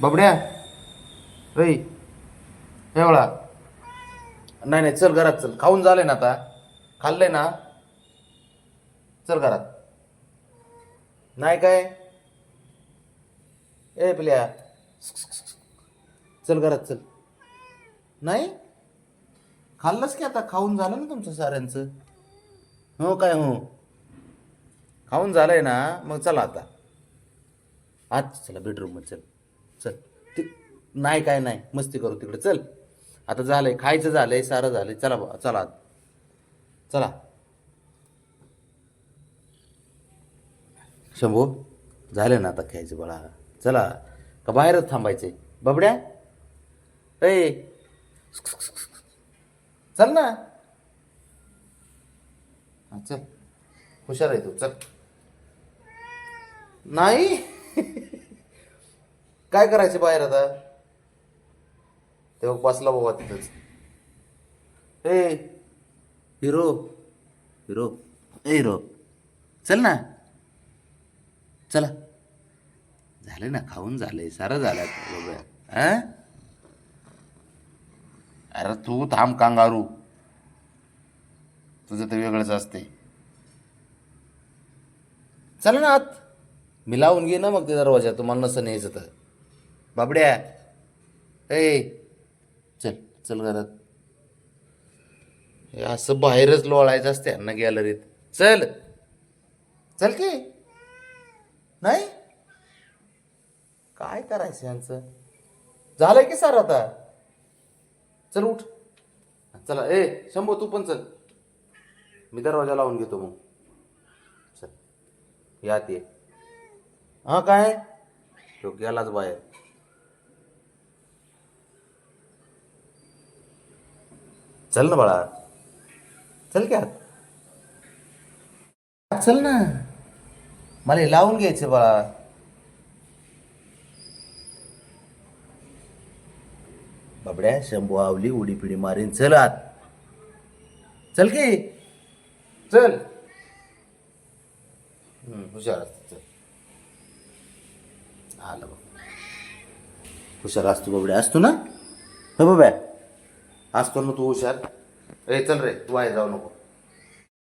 बाबड्या. रे एवढा नाही नाही चल घरात चल. खाऊन झालंय ना आता. खाल्लंय ना. चल घरात. नाही काय? ए पिल्या. चल घरात चल. नाही? खाल्लंच की आता? खाऊन झालं ना तुमचं साऱ्यांचं? हो काय हो? खाऊन झालंय ना. मग चला आता. आज चला बेडरूममध्ये चल. चल. ती नाही काय नाही. मस्ती करू तिकडे. चल. आता झालंय. खायचं झालंय. सारं झालंय. चला बा चला. चला. शंभू झाले ना आता खायचं बाळा. चला. का बाहेरच थांबायचंय? बबड्या? ए. चल ना. चल. हुशार आहे तू. चल. नाही. काय करायचं बाहेर आता? तेव्हा बसला बाबा तिथंच. ए हिरो हिरो ए हिरो चल ना. चला. झालं ना खाऊन झालंय सारं झालं आता बाबा अरे तू थांब कांगारू. तुझं तर वेगळंच असते चला ना आत. मी लावून घे ना मग ते दरवाजा तुम्हाला नसं न्यायचं तर. बाबड्या. ए चल चल घरात. हे असं बाहेरच लोळायचं असते ना गॅलरीत चल. चल की नाही? काय करायचं यांचं? झालंय की सर आता? चल उठ. चला ए शंभू तू पण चल. मी दरवाजा लावून घेतो मग. चल. यात ये. हा काय? तो गेलाच बाहेर. चल ना बाळा. चल की आत चल ना. मला लावून घ्यायचं बाळा. बाबड्या शंभू आवली उडी पिढी मारीन. चल आत. चल की. चल. हुशार असतो चल. आलं बघ हुशार असतो बाबड्या. असतो ना? हो बाब्या आज ना तू हुशार? रे चल रे तू आहे जाऊ नको.